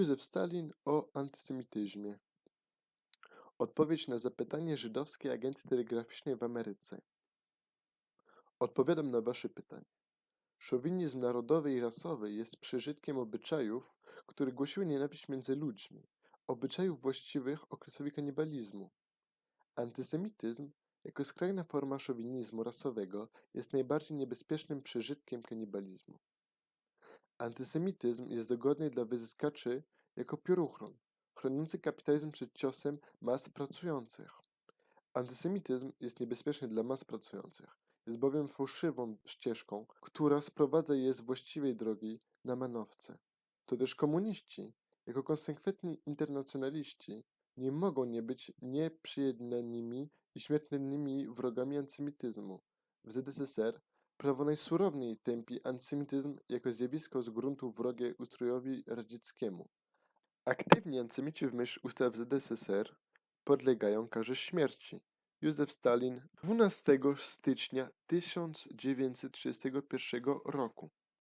Józef Stalin o antysemityzmie. Odpowiedź na zapytanie żydowskiej agencji telegraficznej w Ameryce. Odpowiadam na wasze pytanie. Szowinizm narodowy i rasowy jest przeżytkiem obyczajów, które głosiły nienawiść między ludźmi, obyczajów właściwych okresowi kanibalizmu. Antysemityzm, jako skrajna forma szowinizmu rasowego, jest najbardziej niebezpiecznym przeżytkiem kanibalizmu. Antysemityzm jest dogodny dla wyzyskaczy jako pioruchron, chroniący kapitalizm przed ciosem mas pracujących. Antysemityzm jest niebezpieczny dla mas pracujących, jest bowiem fałszywą ścieżką, która sprowadza je z właściwej drogi na manowce. To też komuniści, jako konsekwentni internacjonaliści, nie mogą nie być nieprzyjednanymi i śmiertelnymi wrogami antysemityzmu. W ZSRR prawo najsurowniej tępi antysemityzm jako zjawisko z gruntu wrogie ustrojowi radzieckiemu. Aktywni antysemici w myśl ustaw ZSSR podlegają karze śmierci. Józef Stalin 12 stycznia 1931 roku.